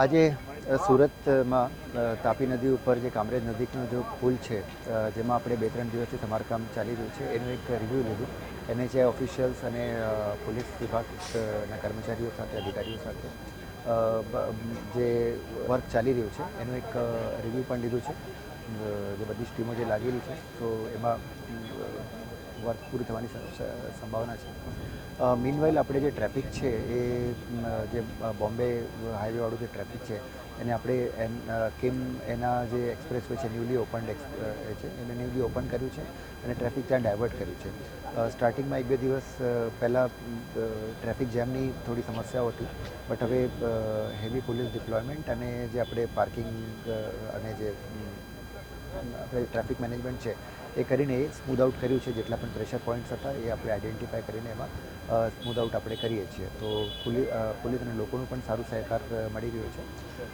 આજે સુરતમાં તાપી નદી ઉપર જે કામરેજ નજીકનો જો પુલ છે જેમાં આપણે બે ત્રણ દિવસથી સમારકામ ચાલી રહ્યું છે, એનું એક રિવ્યૂ લીધું. એનએચઆઈ ઓફિશિયલ્સ અને પોલીસ વિભાગના કર્મચારીઓ સાથે, અધિકારીઓ સાથે જે વર્ક ચાલી રહ્યું છે, એનું એક રિવ્યૂ પણ લીધું છે. જે બધી જ ટીમો જે લાગેલી છે, તો એમાં વર્ક પૂરું થવાની સંભાવના છે. મીનવાઇલ આપણે જે ટ્રાફિક છે એ જે બોમ્બે હાઈવેવાળું જે ટ્રાફિક છે, એને આપણે એમ કેમ એના જે એક્સપ્રેસ વે છે ન્યૂલી ઓપન છે, એને ન્યૂલી ઓપન કર્યું છે અને ટ્રાફિક ત્યાં ડાયવર્ટ કર્યું છે. સ્ટાર્ટિંગમાં એક બે દિવસ પહેલાં ટ્રાફિક જામની થોડી સમસ્યાઓ હતી બટ હવે હેવી પોલીસ ડિપ્લોયમેન્ટ અને જે આપણે પાર્કિંગ અને જે આપણે ટ્રાફિક મેનેજમેન્ટ છે, એ કરીને એ સ્મૂધ આઉટ કર્યું છે, જેટલા પણ પ્રેશર પોઈન્ટ્સ હતા, એ આપણે આઈડેન્ટિફાય કરીને એમાં સ્મૂધ આઉટ આપણે કરીએ છીએ. તો પોલીસ અને લોકોનું પણ સારું સહકાર મળી રહ્યો છે.